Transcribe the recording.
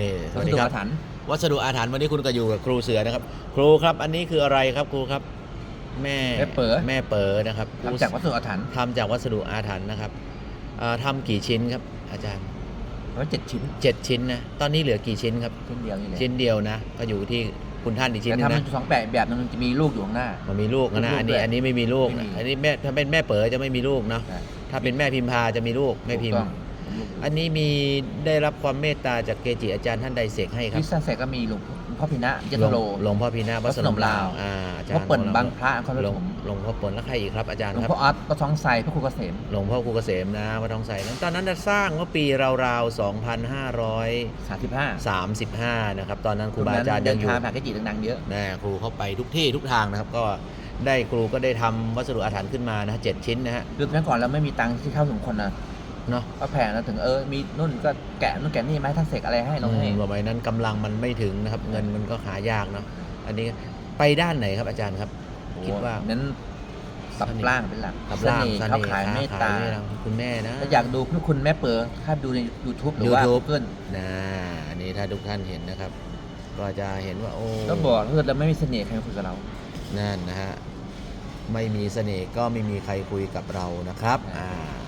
นี่สวัวัสสดุดีครับอาถรรพ์วัสดุอาถรรพ์วันนี้คุณก็อยู่กับครูเสือนะครับ ครูครับ อันนี้คืออะไรครับครูครับ แม่แม่เป๋อ แม่เป๋อนะครับทำจากวัสดุอาถรรพ์ทำจากวัสดุอาถรรพ์นะครับอ่าทำกี่ชิ้นครับ อาจารย์ร้อยเจ็ดชิ้นเจ็ดชิ้นนะตอนนี้เหลือกี่ชิ้นครับ ชิ้นเดียวนี่แหละชิ้นเดียวนะ ก็อยู่ที่คุณท่านอีกชิ้นแต่หนึงทำเป็นะนสองแบบแบบนึงมันจะมีลูกอยู่ข้างหน้า มันมีลูกนะลูกอันนี้ด้วยอันนี้ไม่มีลูกนะไม่มีอันนี้แม่ถ้าเป็นแม่เป๋อจะไม่มีลูกเนาะใช่ถ้าเป็นแม่พิมพาจะมีลูกแม่พิมถูพ์กต้องลูก อันนี้มีได้รับความเมตตาจากเกจิอาจารย์ท่านใดเสกให้ครับพิซซ่าเสร็จก็มีหลวงพ่อพินะเจหลตวงโลหลวงพ่อพีนาวัดสนมลาววัดสนมลาวอ่าอาจารพ่อย์เปิ่นของรบางพระนครปหลวงฐมหลวงพ่อเปิ่นแล้วใครอีกครับอาจารย์หลวงครับพ่อออสก็ท้องไซพระครูเกษมหลวงพ่อครูเกษมนะวัดทองใสนั้นตอนนั้นจะสร้างเมื่อปีราวๆสามสิบห้า2535นะครับตอนนั้นครูบาอาจารย์เดิยังนอยู่ทางผ่านกจิดังๆเยอะนะครูเข้าไปทุกที่ทุกทางนะครับก็ได้ครูก็ได้ทำวัสดุอาถรรพ์ขึ้นมานะฮะเจ็ดชิ้นนะฮะคือเมื่อก่อนเราไม่มีตังค์ที่เข้าถึงคนนะ เนาะก็แพงแล้วถึงเออมีนุ่นก็แกะนุ่นแกะนี่ไหมาให้ท่านเสกอะไรให้เราให้อืมสมัยนั้นกำลังมันไม่ถึงนะครับ เงินมันก็หายากเนาะอันนี้ไปด้านไหนครับอาจารย์ครับคิดว่าเน้นตับล่างเป็นหลักกับล่างเสเสน่น่ห์ห์เขาขายเมตตาค้ขยคุณแม่นะถ้าอยากดูพระคุณแม่เปิดถ้าดูใน YouTube หรือว่า YouTube Google นะอันนี้ถ้าทุกท่านเห็นนะครับ ก็จะเห็นว่าโอ้ก็บอกถ้าเกิดเราไม่มีเสน่ห์ใครมาคุยกับเรานั่นนะฮะไม่มีเสน่ห์ก็ไม่มีใครคุยกับเรานะครับอ่าอ่า